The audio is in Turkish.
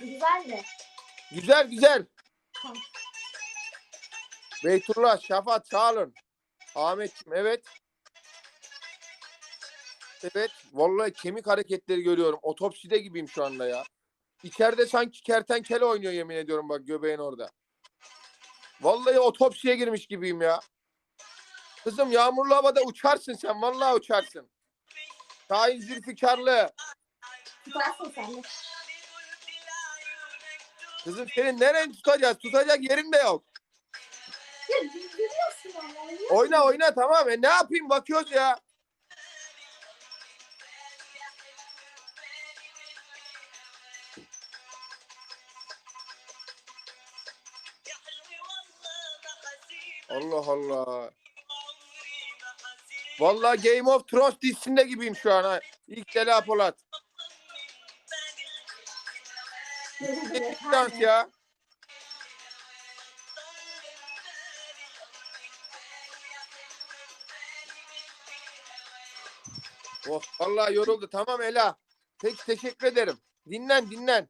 Güzeldi. Güzel güzel. Tamam. Beytullah, Şafat sağ olun. Ahmetciğim evet. Evet. Vallahi kemik hareketleri görüyorum. Otopside gibiyim şu anda ya. İçeride sanki kertenkele oynuyor yemin ediyorum bak göbeğin orada. Vallahi otopsiye girmiş gibiyim ya. Kızım yağmurlu havada uçarsın sen. Vallahi uçarsın. Şahin Zülfikarlı. Tutarsın sen de. Kızım senin nereni tutacağız? Tutacak yerin de yok. Ya ama. Oyna oyna tamam. E ne yapayım bakıyoruz ya. Allah Allah. Vallahi Game of Thrones dizisinde gibiyim şu an ha. İlk Dela Polat. Dans ya. Oh vallahi yoruldu. Tamam Ela. Peki teşekkür ederim. Dinlen dinlen.